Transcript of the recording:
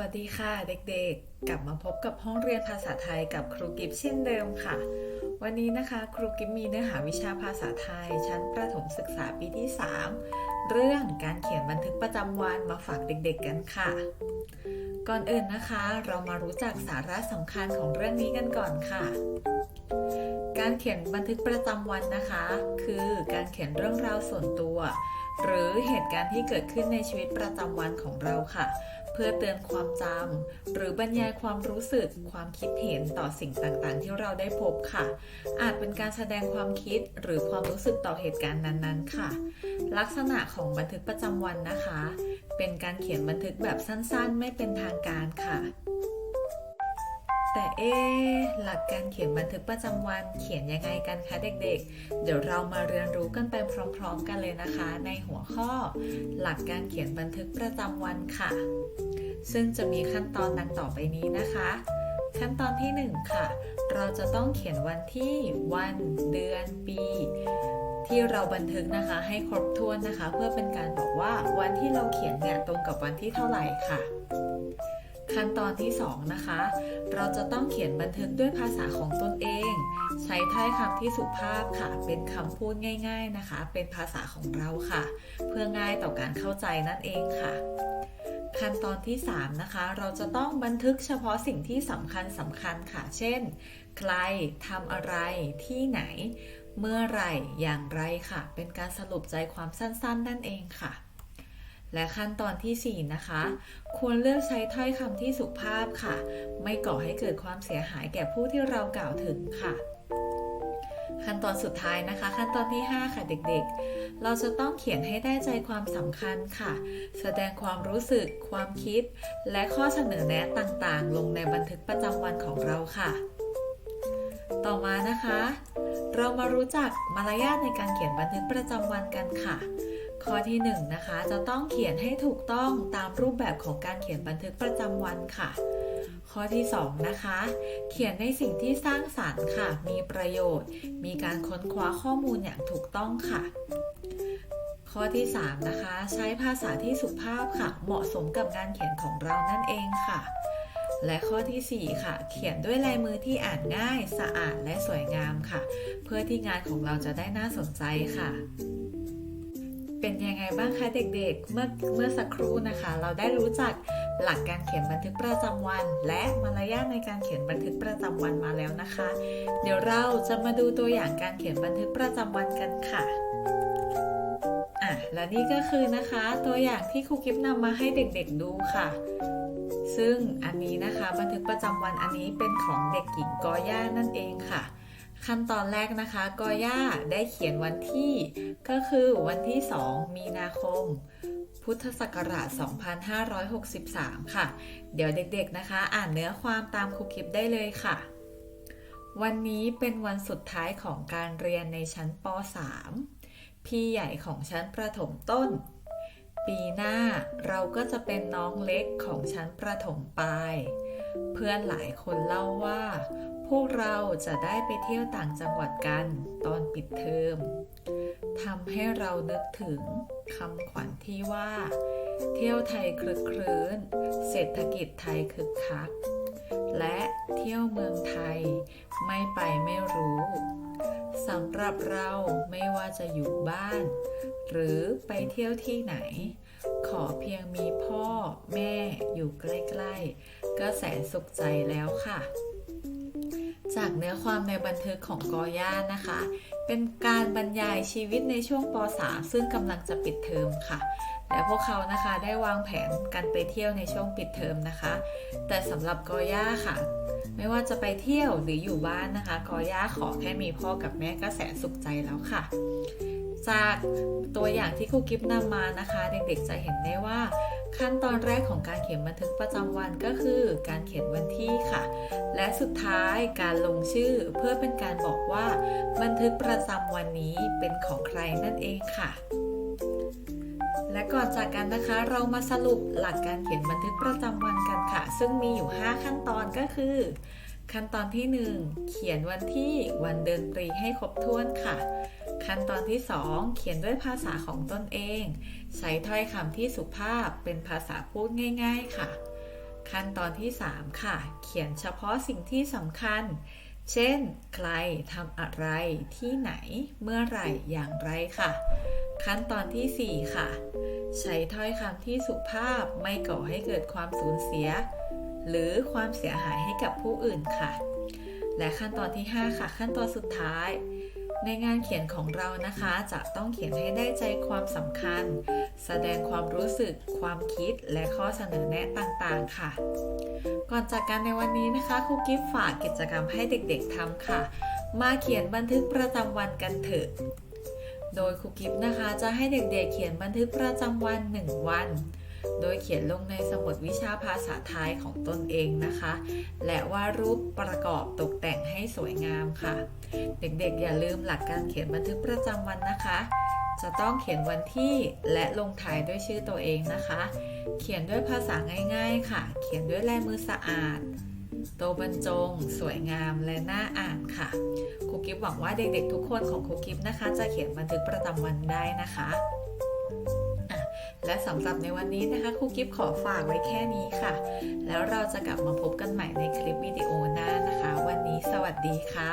วัสดีค่ะเด็กๆ กลับมาพบกับห้องเรียนภาษาไทยกับครูกิฟเช่นเดิมค่ะ วันนี้นะคะครูกิฟมีเนื้อหาวิชาภาษาไทย ชั้นประถมศึกษาปีที่ 3 เรื่องการเขียนบันทึกประจำวันมาฝากเด็กๆกันค่ะ ก่อนอื่นนะคะ เรามารู้จักสาระสำคัญของเรื่องนี้กันก่อนค่ะ การเขียนบันทึกประจำวันนะคะ คือการเขียนเรื่องราวส่วนตัวหรือเหตุการณ์ที่เกิดขึ้นในชีวิตประจำวันของเราค่ะ พื่อเตือนความจำหรือบรรยายความรู้สึกความคิดเห็นต่อสิ่งต่างๆ ที่เราได้พบค่ะ อาจเป็นการแสดงความคิดหรือความรู้สึกต่อเหตุการณ์นั้นๆ ค่ะ ลักษณะของบันทึกประจำวันนะคะ เป็นการเขียนบันทึกแบบสั้นๆ ไม่เป็นทางการค่ะแต่เอ๊หลักการเขียนบันทึกประจำวันเขียนยังไงกันคะเด็กๆ เดี๋ยวเรามาเรียนรู้กันไปพร้อม ๆ กันเลยนะคะ ในหัวข้อ หลักการเขียนบันทึกประจำวันค่ะ ซึ่งจะมีขั้นตอนดังต่อไปนี้นะคะ ขั้นตอนที่ 1 ค่ะ เราจะต้องเขียนวันที่วันเดือนปี ที่เราบันทึกนะคะให้ครบถ้วนนะคะ เพื่อเป็นการบอกว่าวันที่เราเขียนเนี่ยตรงกับวันที่เท่าไหร่ค่ะขั้นตอนที่ 2 นะคะ เราจะต้องเขียนบันทึกด้วยภาษาของตนเอง ใช้ถ้อยคำที่สุภาพค่ะ เป็นคำพูดง่าย ๆนะคะ เป็นภาษาของเราค่ะ เพื่อง่ายต่อการเข้าใจนั่นเองค่ะ ขั้นตอนที่ 3 นะคะ เราจะต้องบันทึกเฉพาะสิ่งที่สำคัญสำคัญค่ะ เช่น ใครทำอะไรที่ไหน เมื่อไหร่อย่างไรค่ะ เป็นการสรุปใจความสั้นๆ นั่นเองค่ะ และขั้นตอนที่ 4 นะคะ ควรเลือกใช้ถ้อยคำที่สุภาพค่ะ ไม่ก่อให้เกิดความเสียหายแก่ผู้ที่เรากล่าวถึงค่ะ ขั้นตอนสุดท้ายนะคะ ขั้นตอนที่ 5 ค่ะเด็กๆ เราจะต้องเขียนให้ได้ใจความสำคัญค่ะ แสดงความรู้สึก ความคิด และข้อเสนอแนะต่างๆ ลงในบันทึกประจำวันของเราค่ะ ต่อมานะคะ เรามารู้จักมารยาทในการเขียนบันทึกประจำวันกันค่ะ ข้อที่1นงนะคะจะต้องเขียนให้ถูกต้องตามรูปแบบของการเขียนบันทึกประจำวันค่ะ ข้อที่ 2 นะคะ เขียนในสิ่งที่สร้างสารรค์ค่ะ มีประโยชน์ มีการค้นคว้าข้อมูลอย่างถูกต้องค่ะ ข้อที่ 3 นะคะ ใช้ภาษาที่สุภาพค่ะ เหมาะสมกับงานเขียนของเรานั่นเองค่ะ และข้อที่ 4 ค่ะ เขียนด้วยลายมือที่อ่านง่าย สะอาดและสวยงามค่ะ เพื่อที่งานของเราจะได้น่าสนใจค่ะเป็นยังไงบ้างคะเด็กๆ เมื่อเมื่อสักครู่นะคะ เราได้รู้จัก หลักการเขียนบันทึกประจำวัน และมารยาทในการเขียนบันทึกประจำวันมาแล้วนะคะ เดี๋ยวเราจะมาดูตัวอย่างการเขียนบันทึกประจำวันกันค่ะอะและนี่ก็คือนะคะ ตัวอย่างที่ครูกิฟนำมาให้เด็กๆดูค่ะ ซึ่งอันนี้นะคะบันทึกประจำวันอันนี้เป็นของเด็กหญิงกอย่านั่นเองค่ะขั้นตอนแรกนะคะ กอย่าได้เขียนวันที่ ก็คือวันที่ 2 มีนาคม พุทธศักราช 2563 ค่ะ เดี๋ยวเด็กๆนะคะ อ่านเนื้อความตามครูคลิปได้เลยค่ะ วันนี้เป็นวันสุดท้ายของการเรียนในชั้นป .3 พี่ใหญ่ของชั้นประถมต้น ปีหน้าเราก็จะเป็นน้องเล็กของชั้นประถมปลาย เพื่อนหลายคนเล่าว่า พวกเราจะได้ไปเที่ยวต่างจังหวัดกันตอนปิดเทอม ทำให้เรานึกถึงคำขวัญที่ว่า เที่ยวไทยคลึกครื้น เศรษฐกิจไทยคึกคัก และเที่ยวเมืองไทยไม่ไปไม่รู้สำหรับเราไม่ว่าจะอยู่บ้าน หรือไปเที่ยวที่ไหน ขอเพียงมีพ่อแม่อยู่ใกล้ๆ ก็แสนสุขใจแล้วค่ะ จากเนื้อความในบันทึกของกอย่านะคะ เป็นการบรรยายชีวิตในช่วงป .3 ซึ่งกำลังจะปิดเทอมค่ะ และพวกเขานะคะได้วางแผนกันไปเที่ยวในช่วงปิดเทอมนะคะ แต่สำหรับกอย่าค่ะ ไม่ว่าจะไปเที่ยวหรืออยู่บ้านนะคะ กอย่าขอแค่มีพ่อกับแม่ก็แสนสุขใจแล้วค่ะ จากตัวอย่างที่ครูกิฟนำมานะคะ เด็กๆจะเห็นได้ว่า ขั้นตอนแรกของการเขียนบันทึกประจำวันก็คือการเขียนวันที่ค่ะ และสุดท้ายการลงชื่อเพื่อเป็นการบอกว่า บันทึกประจำวันนี้เป็นของใครนั่นเองค่ะและก่อนจากกันนะคะเรามาสรุปหลักการเขียนบันทึกประจำวันกันค่ะ ซึ่งมีอยู่ 5 ขั้นตอนก็คือ ขั้นตอนที่ 1 เขียนวันที่วันเดือนปีให้ครบถ้วนค่ะ ขั้นตอนที่ 2 เขียนด้วยภาษาของตนเอง ใช้ถ้อยคำที่สุภาพเป็นภาษาพูดง่าย ๆ ค่ะ ขั้นตอนที่ 3 ค่ะ เขียนเฉพาะสิ่งที่สำคัญ เช่น ใครทำอะไรที่ไหน เมื่อไหร่อย่างไรค่ะ ขั้นตอนทีสี่4 ค่ะ ใช้ถ้อยคำที่สุภาพไม่ก่อให้เกิดความสูญเสีย หรือความเสียหายให้กับผู้อื่นค่ะ และขั้นตอนที่ 5 ค่ะ ขั้นตอนสุดท้าย ในงานเขียนของเรานะคะจะต้องเขียนให้ได้ใจความสำคัญ แสดงความรู้สึก ความคิดและข้อเสนอแนะต่างๆ ค่ะ ก่อนจากกันในวันนี้นะคะครูกิฟฝากกิจกรรมให้เด็กๆทำค่ะ มาเขียนบันทึกประจำวันกันเถอะ โดยครูกิฟนะคะจะให้เด็กๆเขียนบันทึกประจำวัน 1 วัน โดยเขียนลงในสมุดวิชาภาษาไทยของตนเองนะคะ และวาดรูปประกอบตกแต่งให้สวยงามค่ะ เด็กๆ อย่าลืมหลักการเขียนบันทึกประจำวันนะคะ จะต้องเขียนวันที่และลงท้ายด้วยชื่อตัวเองนะคะ เขียนด้วยภาษาง่าย ๆ ค่ะ เขียนด้วยลายมือสะอาดโตบรรจง สวยงามและน่าอ่านค่ะครูกิฟหวังว่าเด็กๆทุกคนของครูกิฟนะคะ จะเขียนบันทึกประจำวันได้นะคะ และสำหรับในวันนี้นะคะครูกิฟขอฝากไว้แค่นี้ค่ะ แล้วเราจะกลับมาพบกันใหม่ในคลิปวิดีโอหน้านะคะ วันนี้สวัสดีค่ะ